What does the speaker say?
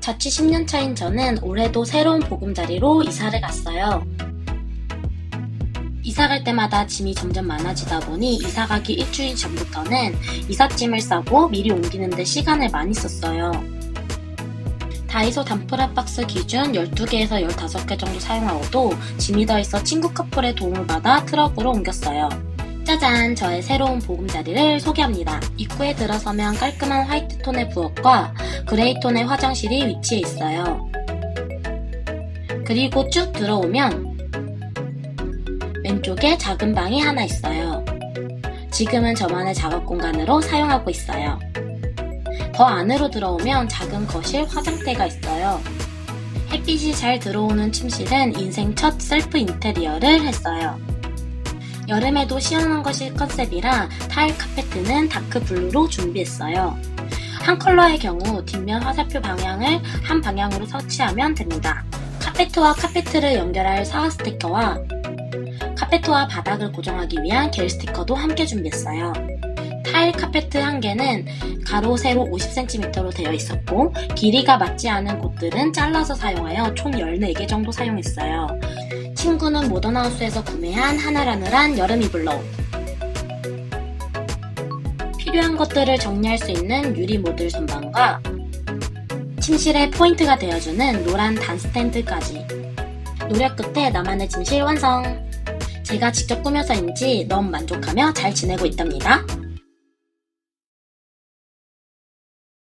자취 10년 차인 저는 올해도 새로운 보금자리로 이사를 갔어요. 이사 갈 때마다 짐이 점점 많아지다 보니 이사 가기 일주일 전부터는 이삿짐을 싸고 미리 옮기는데 시간을 많이 썼어요. 다이소 단프라 박스 기준 12개에서 15개 정도 사용하고도 짐이 더 있어 친구 커플의 도움을 받아 트럭으로 옮겼어요. 짜잔! 저의 새로운 보금자리를 소개합니다. 입구에 들어서면 깔끔한 화이트 톤의 부엌과 그레이 톤의 화장실이 위치해 있어요. 그리고 쭉 들어오면 왼쪽에 작은 방이 하나 있어요. 지금은 저만의 작업 공간으로 사용하고 있어요. 더 안으로 들어오면 작은 거실 화장대가 있어요. 햇빛이 잘 들어오는 침실은 인생 첫 셀프 인테리어를 했어요. 여름에도 시원한 것이 컨셉이라 타일 카페트는 다크 블루로 준비했어요. 한 컬러의 경우 뒷면 화살표 방향을 한 방향으로 설치하면 됩니다. 카페트와 카페트를 연결할 사각 스티커와 카페트와 바닥을 고정하기 위한 겔 스티커도 함께 준비했어요. 타일 카페트 한 개는 가로 세로 50cm로 되어 있었고 길이가 맞지 않은 곳들은 잘라서 사용하여 총 14개 정도 사용했어요. 친구는 모던하우스에서 구매한 하나라늘한 여름 이불로 필요한 것들을 정리할 수 있는 유리 모듈 선반과 침실의 포인트가 되어주는 노란 단 스탠드까지 노력 끝에 나만의 침실 완성! 제가 직접 꾸며서인지 너무 만족하며 잘 지내고 있답니다.